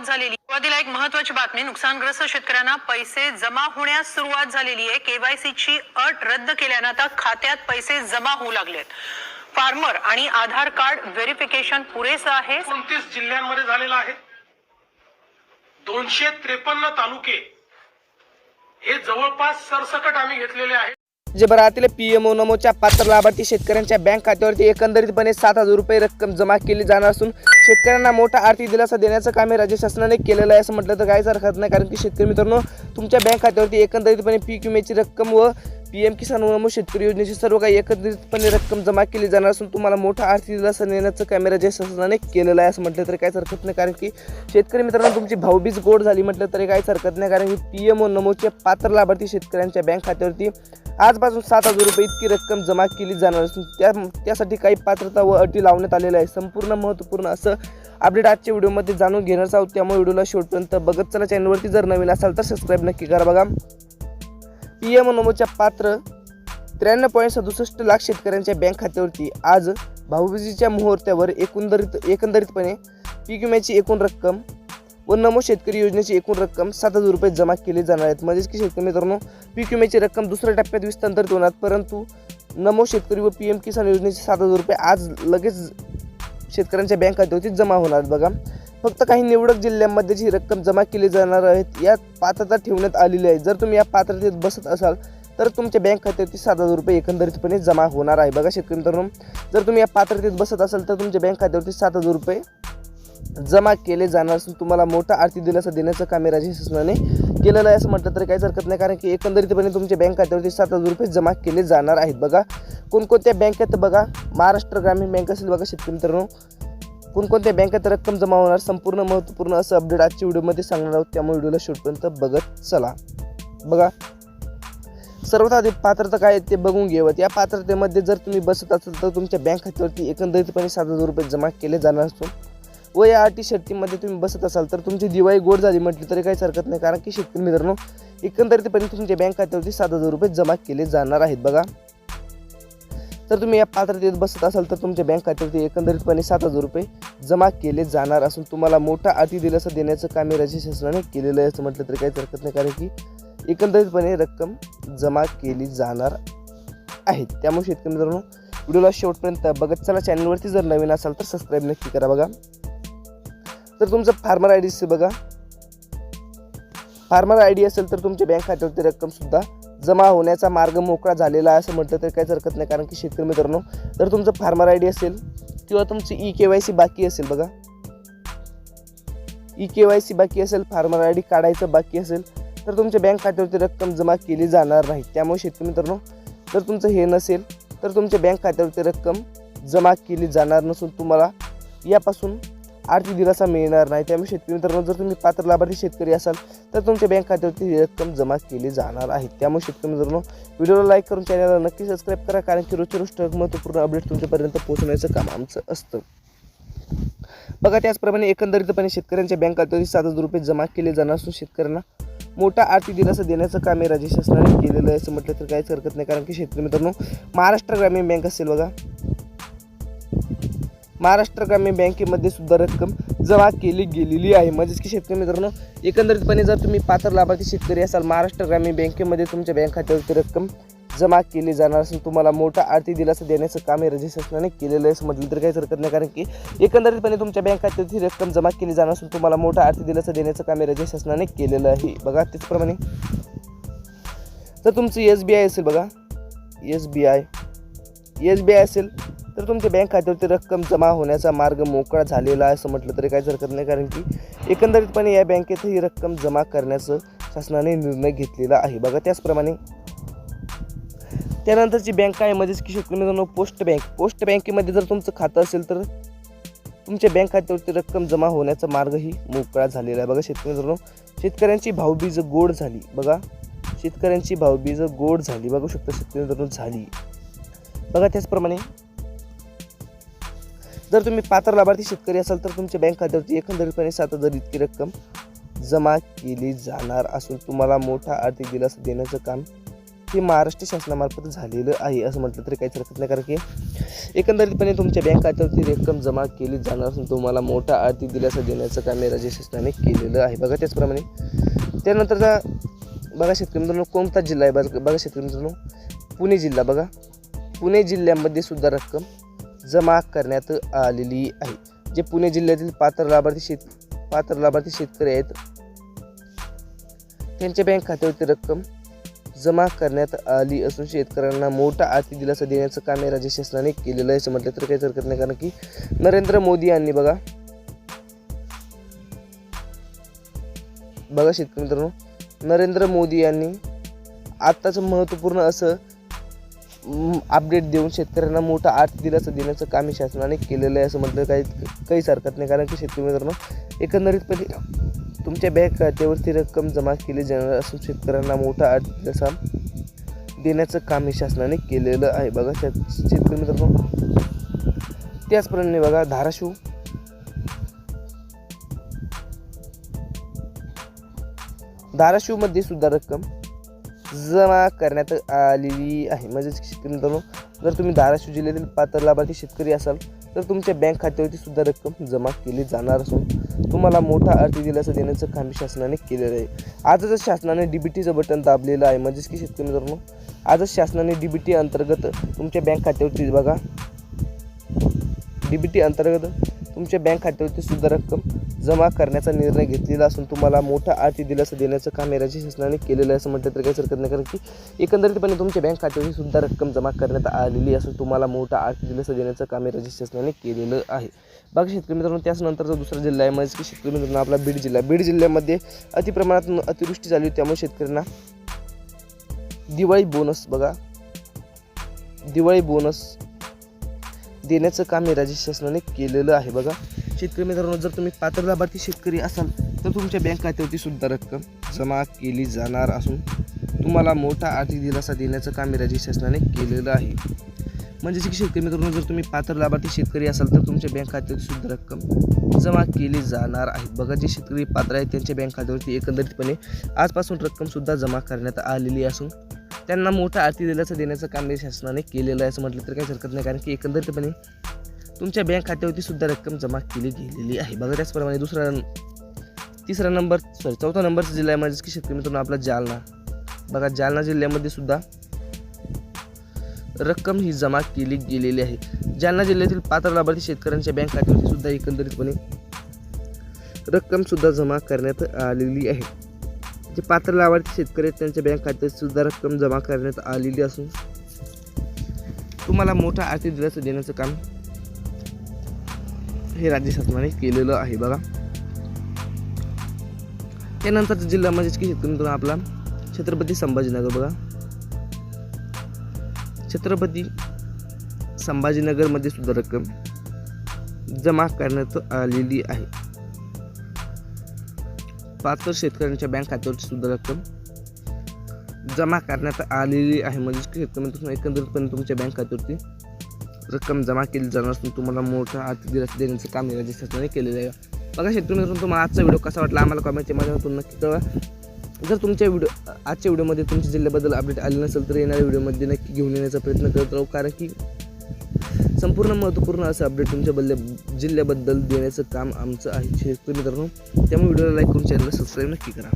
सुरुवात झालेली. सुरुवातीला एक महत्वाची बातमी नुकसानग्रस्त शेतकऱ्यांना पैसे जमा होण्यास सुरुवात झालेली आहे. केवायसी ची अट रद्द केल्यानं आता खात्यात पैसे जमा होऊ लागलेत. फार्मर आणि आधार कार्ड व्हेरिफिकेशन पुरेसं आहे? एकोणतीस जिल्ह्यांमध्ये झालेला आहे. दोनशे त्रेपन्न तालुके हे जवळपास सरसकट आम्ही घेतलेले आहेत. जे बरातील पी एम ओ नमोच्या पात्र लाभार्थी शेतकऱ्यांच्या बँक खात्यावरती एकंदरीतपणे सात हजार रुपये रक्कम जमा केली जाणार असून शेतकऱ्यांना मोठा आर्थिक दिलासा देण्याचं काम हे राज्य शासनाने केलेलं आहे असं म्हटलं तर काहीच हरकत नाही. कारण की शेतकरी मित्रांनो तुमच्या बँक खात्यावरती एकंदरीतपणे पीक विम्याची रक्कम व पी एम किसान नमो शेतकरी योजनेची सर्व काही एकत्रितपणे रक्कम जमा केली जाणार असून तुम्हाला मोठा आर्थिक दिलासा देण्याचं कॅमेरा राज्य शासनाने केलेलं आहे असं म्हटलं तरी काहीच हरकत नाही. कारण की शेतकरी मित्रांनो तुमची भाऊबीज गोड झाली म्हटलं तरी काहीच हरकत नाही. कारण की पी एम ओ नमोचे पात्र लाभार्थी शेतकऱ्यांच्या बँक खात्यावरती आजपासून सात हजार रुपये इतकी रक्कम जमा केली जाणार असून त्या त्यासाठी काही पात्रता व अटी लावण्यात आलेल्या आहे संपूर्ण महत्त्वपूर्ण असं अपडेट आजच्या व्हिडिओमध्ये जाणून घेणार आहोत. त्यामुळे व्हिडिओला शेवटपर्यंत बघत चला. चॅनलवरती जर नवीन असाल तर सबस्क्राईब नक्की करा बघा. पी एम नमोच्या पात्र त्र्याण्णव पॉईंट सदुसष्ट लाख शेतकऱ्यांच्या बँक खात्यावरती आज भाऊबीजीच्या मुहूर्तावर एकंदरीत एकंदरीतपणे पीक विम्याची एकूण रक्कम व नमो शेतकरी योजनेची एकूण रक्कम सात हजार रुपये जमा केली जाणार आहेत. म्हणजेच की शेतकरी मित्रांनो पीक विम्याची रक्कम दुसऱ्या टप्प्यात विस्तांतरित होणार. परंतु नमो शेतकरी व पी एम किसान योजनेचे सात हजार रुपये आज लगेच शेतकऱ्यांच्या बँक खात्यावरती जमा होणार बघा. फक्त काही निवडक जिल्ह्यांमध्ये जी रक्कम जमा केली जाणार आहेत यात पात्रता ठेवण्यात आलेली आहे. जर तुम्ही या पात्रतेत बसत असाल तर तुमच्या बँक खात्यावरती सात हजार रुपये एकंदरीतपणे जमा होणार आहे. बघा शेतकरी मित्रांनो जर तुम्ही या पात्रतेत बसत असाल तर तुमच्या बँक खात्यावरती सात हजार रुपये जमा केले जाणार असून तुम्हाला मोठा आर्थिक दिलासा देण्याचं काम हे राज्य शासनाने केलेलं आहे असं म्हटलं तरी काहीच हरकत नाही कारण की एकंदरीतपणे तुमच्या बँक खात्यावरती सात हजार रुपये जमा केले जाणार आहेत. बघा कोणकोणत्या बँकेत बघा महाराष्ट्र ग्रामीण बँक असेल बघा शेतकरी मित्रांनो कोणकोणत्या बँकेत रक्कम जमा होणार संपूर्ण महत्त्वपूर्ण असं अपडेट आजच्या व्हिडिओमध्ये सांगणार आहोत. त्यामुळे व्हिडिओला शेवटपर्यंत बघत चला. बघा सर्वात आधी पात्रता काय आहे ते बघून घेवत या पात्रतेमध्ये जर तुम्ही बसत असाल तर तुमच्या बँक खात्यावरती एकंदरीतपणे सात हजार रुपये जमा केले जाणार असून व या अटी शर्तीमध्ये तुम्ही बसत असाल तर तुमची दिवाळी गोड झाली म्हटली तरी काहीच हरकत नाही. कारण की शेतकरी मित्रांनो एकंदरीतपणे तुमच्या बँक खात्यावरती सात हजार रुपये जमा केले जाणार आहेत बघा. तर तुम्ही या पात्रतेत बसत असाल तर तुमच्या बँक खात्यावरती एकंदरीतपणे सात हजार रुपये जमा केले जाणार असून तुम्हाला मोठा अटी दिलासा देण्याचं काम राज्य शासनाने केलेलं आहे असं म्हटलं तरी काहीच हरकत नाही. कारण की एकंदरीतपणे रक्कम जमा केली जाणार आहे. त्यामुळे शेतकरी मित्रांनो व्हिडिओला शेवटपर्यंत बघत चला. चॅनलवरती जर नवीन असाल तर सबस्क्राईब नक्की करा बघा. तर तुमचं फार्मर आय डी बघा. फार्मर आय डी असेल तर तुमच्या बँक खात्यावरती रक्कमसुद्धा जमा होण्याचा मार्ग मोकळा झालेला आहे असं म्हटलं तर काहीच हरकत नाही कारण की शेतकरी मित्रांनो जर तुमचं फार्मर आय डी असेल किंवा तुमची ई के वाय सी बाकी असेल बघा. ई के वाय सी बाकी असेल फार्मर आय डी काढायचं बाकी असेल तर तुमच्या बँक खात्यावरती रक्कम जमा केली जाणार नाही. त्यामुळे शेतकरी मित्रांनो जर तुमचं हे नसेल तर तुमच्या बँक खात्यावरती रक्कम जमा केली जाणार नसून तुम्हाला यापासून आर्थिक दिलासा मिळणार नाही. त्यामुळे शेतकरी मित्रांनो जर तुम्ही पात्र लाभार्थी शेतकरी असाल तर तुमच्या बँक खात्यावरती ही रक्कम जमा केली जाणार आहे. त्यामुळे शेतकरी मित्रांनो व्हिडिओला लाईक करून चॅनलला नक्की सबस्क्राईब करा कारण की रोजच्या रोज महत्त्वपूर्ण अपडेट तुमच्यापर्यंत पोहोचण्याचं काम आमचं असतं. बघा त्याचप्रमाणे एकंदरीतपणे शेतकऱ्यांच्या बँक खात्यावरती सात हजार रुपये जमा केले जाणार असून शेतकऱ्यांना मोठा आर्थिक दिलासा देण्याचं काम हे राज्य शासनाने केलेलं आहे असं म्हटलं तर काहीच हरकत नाही कारण की शेतकरी मित्रांनो महाराष्ट्र ग्रामीण बँक असेल बघा महाराष्ट्र ग्रामीण बँकेमध्ये सुद्धा रक्कम जमा केली गेलेली आहे. म्हणजेच की शेतकरी मित्रांनो एकंदरीतपणे जर तुम्ही पात्र लाभार्थी शेतकरी असाल महाराष्ट्र ग्रामीण बँकेमध्ये तुमच्या बँक खात्यावरती रक्कम जमा केली जाणार असून तुम्हाला मोठा आर्थिक दिलासा देण्याचं काम हे राज्य शासनाने केलेलं आहे. असं म्हटलं तर काहीच हरकत नाही कारण की एकंदरीतपणे तुमच्या बँक खात्यात ही रक्कम जमा केली जाणार असून तुम्हाला मोठा आर्थिक दिलासा देण्याचं काम हे राज्य शासनाने केलेलं आहे. बघा त्याचप्रमाणे तर तुमचं एस बी आय असेल बघा S B I S B I असेल तर तुमच्या बँक खात्यावरती रक्कम जमा होण्याचा मार्ग मोकळा झालेला आहे असं म्हटलं तरी काहीच हरकत नाही कारण की एकंदरीतपणे या बँकेत ही रक्कम जमा करण्याचं शासनाने निर्णय घेतलेला आहे. बघा त्याचप्रमाणे त्यानंतरची बँक आहे? म्हणजेच की शेतकरी मित्रांनो पोस्ट बँक पोस्ट बँकेमध्ये जर तुमचं खातं असेल तर तुमच्या बँक खात्यावरती रक्कम जमा होण्याचा मार्गही मोकळा झालेला आहे. बघा शेतकरी मित्रांनो शेतकऱ्यांची भावबीज गोड झाली. बघा शेतकऱ्यांची भावबीज गोड झाली. बघू शकता शेतकरी मित्रांनो झाली. बघा त्याचप्रमाणे जर तुम्ही पात्र लाभार्थी शेतकरी असाल तर तुमच्या बँक खात्यावरती एकंदरीतपणे सात हजार इतकी रक्कम जमा केली जाणार असून तुम्हाला मोठा आर्थिक दिलासा देण्याचं काम हे महाराष्ट्र शासनामार्फत झालेलं आहे असं म्हटलं तरी काहीच हरकत नाही. कारण की एकंदरीतपणे तुमच्या बँक खात्यावरती रक्कम जमा केली जाणार असून तुम्हाला मोठा आर्थिक दिलासा देण्याचं काम हे राज्य शासनाने केलेलं आहे. बघा त्याचप्रमाणे त्यानंतरचा बघा शेतकरी मित्रांनो कोणता जिल्हा आहे? बघा बघा शेतकरी मित्रांनो पुणे जिल्हा. बघा पुणे जिल्ह्यामध्ये सुद्धा रक्कम जमा करण्यात आलेली आहे. जे पुणे जिल्ह्यातील पात्र लाभार्थी शेत पात्र लाभार्थी शेतकरी आहेत त्यांच्या बँक खात्यावरती रक्कम जमा करण्यात आली असून शेतकऱ्यांना मोठा आर्थिक दिलासा देण्याचं काम हे राज्य शासनाने केलेलं आहे. असं म्हटलं तर काहीच हरकत नाही कारण की नरेंद्र मोदी यांनी बघा बघा शेतकरी मित्रांनो नरेंद्र मोदी यांनी आत्ताचं महत्त्वपूर्ण असं अपडेट देऊन शेतकऱ्यांना मोठा आर्थिक दिलासा देण्याचं काम हे शासनाने केलेलं आहे असं म्हटलं काही काहीच हरकत नाही. कारण की शेतकरी मित्रांनो एकंदरीतपणे तुमच्या बँक खात्यावरती रक्कम जमा केली जाणार असून शेतकऱ्यांना मोठा आर्थिक दिलासा देण्याचं काम हे शासनाने केलेलं आहे. बघा शेत शेतकरी मित्रांनो त्याचप्रमाणे बघा धाराशिव धाराशिवमध्ये सुद्धा रक्कम जमा करण्यात आलेली आहे. म्हणजेच शेतकरी मित्रांनो जर तुम्ही धाराशिव जिल्ह्यातील पात्र लाभार्थी शेतकरी असाल तर तुमच्या बँक खात्यावरती सुद्धा रक्कम जमा केली जाणार असून तुम्हाला मोठा आर्थिक दिलासा देण्याचं काम शासनाने केलेलं आहे. आजच शासनाने डी बी टीचं बटन दाबलेलं आहे. म्हणजेच की शेतकरी मित्रांनो आजच शासनाने डी बी टी अंतर्गत तुमच्या बँक खात्यावरती बघा. डी बी टी अंतर्गत तुमच्या बँक खात्यावरती सुद्धा रक्कम जमा करण्याचा निर्णय घेतलेला असून तुम्हाला मोठा आर्थिक दिलासा देण्याचं काम राज्य शासनाने केलेलं आहे असं म्हटलं तर काही हरकत नाही. कारण की एकंदरीतपणे तुमच्या बँक खात्यावरती सुद्धा रक्कम जमा करण्यात आलेली असून तुम्हाला मोठा आर्थिक दिलासा देण्याचं काम राज्य शासनाने केलेलं आहे. बाकी शेतकरी मित्रांनो त्याचनंतरचा दुसरा जिल्हा आहे म्हणजे की शेतकरी मित्रांनो आपला बीड जिल्हा. बीड जिल्ह्यामध्ये अतिप्रमाणात अतिवृष्टी झाली होती त्यामुळे शेतकऱ्यांना दिवाळी बोनस बघा. दिवाळी बोनस देण्याचं काम हे राज्य शासनाने केलेलं आहे बघा. शेतकरी मित्रांनो जर तुम्ही पात्र लाभार्थी शेतकरी असाल तर तुमच्या बँक खात्यावरती सुद्धा रक्कम जमा केली जाणार असून तुम्हाला मोठा आर्थिक दिलासा देण्याचं काम राज्य शासनाने केलेलं आहे. म्हणजे की शेतकरी मित्रांनो जर तुम्ही पात्र लाभार्थी शेतकरी असाल तर तुमच्या बँक खात्यावरती सुद्धा रक्कम जमा केली जाणार आहे. बघा जे शेतकरी पात्र आहेत त्यांच्या बँक खात्यावरती एकंदरीतपणे आजपासून रक्कमसुद्धा जमा करण्यात आलेली असून त्यांना मोठा आर्थिक दिलासा देण्याचं काम शासनाने केलेलं आहे असं म्हटलं तर काही हरकत नाही कारण की एकंदरीतपणे तुमच्या बँक खात्यावरती सुद्धा रक्कम जमा केली गेलेली आहे. बघा त्याचप्रमाणे दुसरा तिसरा नंबर सॉरी चौथा नंबरचा जिल्हा आहे म्हणजे की शेतकरी मित्रांनो आपला जालना. बघा जालना जिल्ह्यामध्ये सुद्धा रक्कम ही जमा केली गेलेली आहे. जालना जिल्ह्यातील पात्र लाभार्थी शेतकऱ्यांच्या बँक खात्यावरती सुद्धा एकंदरीतपणे रक्कम सुद्धा जमा करण्यात आलेली आहे. जे पात्र लाभार्थी शेतकरी आहेत त्यांच्या बँक खात्यात सुद्धा रक्कम जमा करण्यात आलेली असून तुम्हाला मोठा आर्थिक दिलासा देण्याचं काम हे राज्य शासनाने केलेलं आहे बघा. त्यानंतरचा जिल्हा म्हणजेच की शेतकरी मित्रांनो आपला छत्रपती संभाजीनगर बघा. छत्रपती संभाजीनगरमध्ये सुद्धा रक्कम जमा करण्यात आलेली आहे. पात्र शेतकऱ्यांच्या बँक खात्यावरची सुद्धा रक्कम जमा करण्यात आलेली आहे. म्हणजे शेतकरी मित्रांनो एकंदरीतपणे तुमच्या बँक खात्यावरती रक्कम जमा केली जाणार असून तुम्हाला मोठा आर्थिक दिलासा देण्याचं काम राज्य शासनाने केलेलं आहे. बघा शेतकरी मित्रांनो तुम्हाला आजचा व्हिडिओ कसा वाटला आम्हाला कॉमेंटच्या माध्यमातून नक्की कळवा. जर तुमच्या व्हिडिओ आजच्या व्हिडिओमध्ये तुमच्या जिल्ह्याबद्दल अपडेट आले नसेल तर येणाऱ्या व्हिडिओमध्ये नक्की घेऊन येण्याचा प्रयत्न करत राहू. कारण की संपूर्ण महत्त्वपूर्ण असं अपडेट तुमच्या बल्ले जिल्ह्याबद्दल देण्याचं काम आमचं आहे. शेतकरी मित्रांनो त्यामुळे व्हिडिओला लाईक करून चॅनलला सबस्क्राईब नक्की करा.